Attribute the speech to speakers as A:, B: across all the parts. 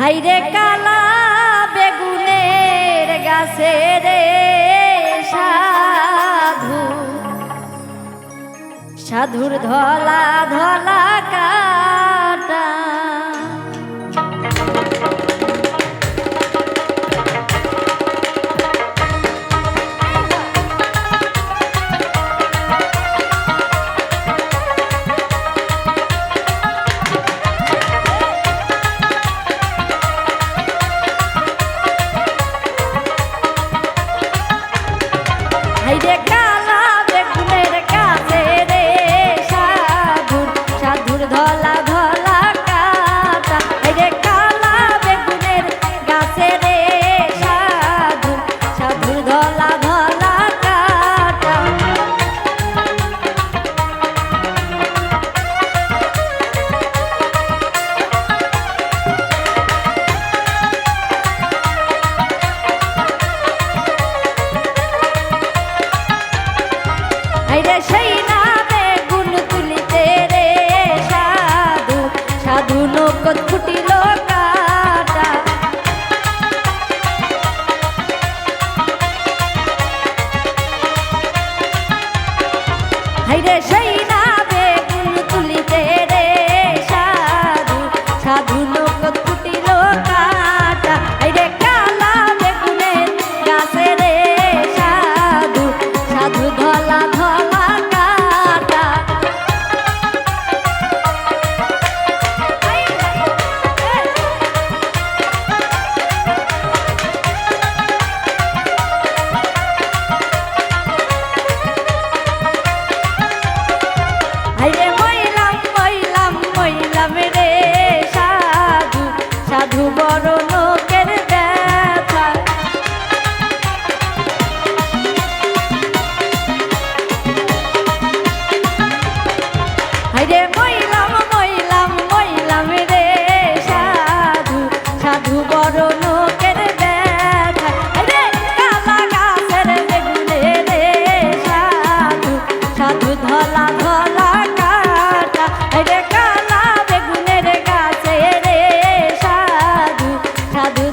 A: হাইরে কালা বেগুনের গাছে রে সাধু। সাধুর ধলা ধলা কা আইডিয়া রে সেই না ধলা ধলা কাটা। রে কালা বেগুনের গাছে রে সাধু সাধু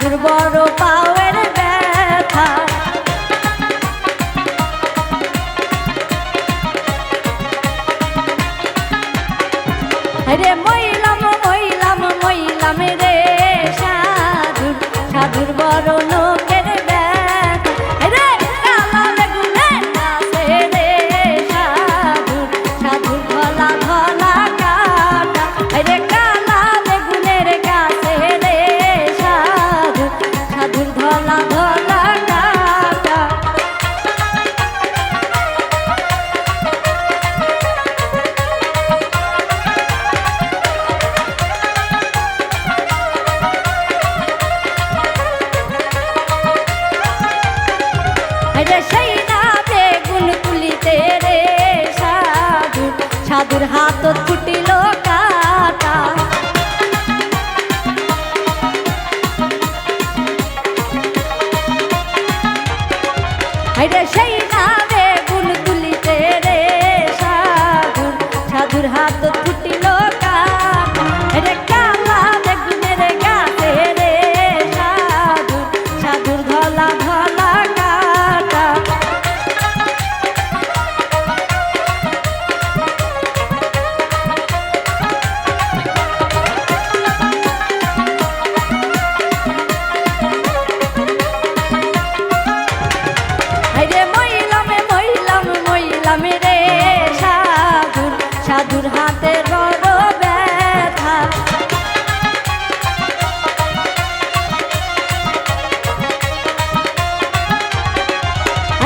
A: দুর্বর পাও সাধুর হাতত ফুটিল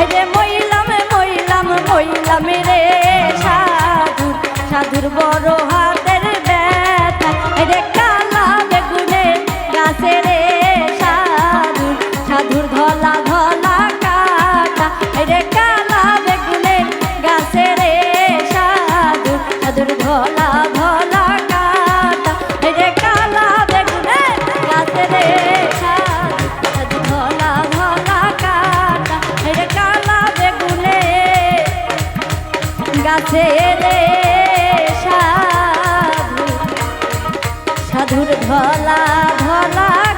A: আরে মইলাম মইলাম মইলাম রে সাধুর সাধুর বড় রে সাধু সাধুর ধলা ধলা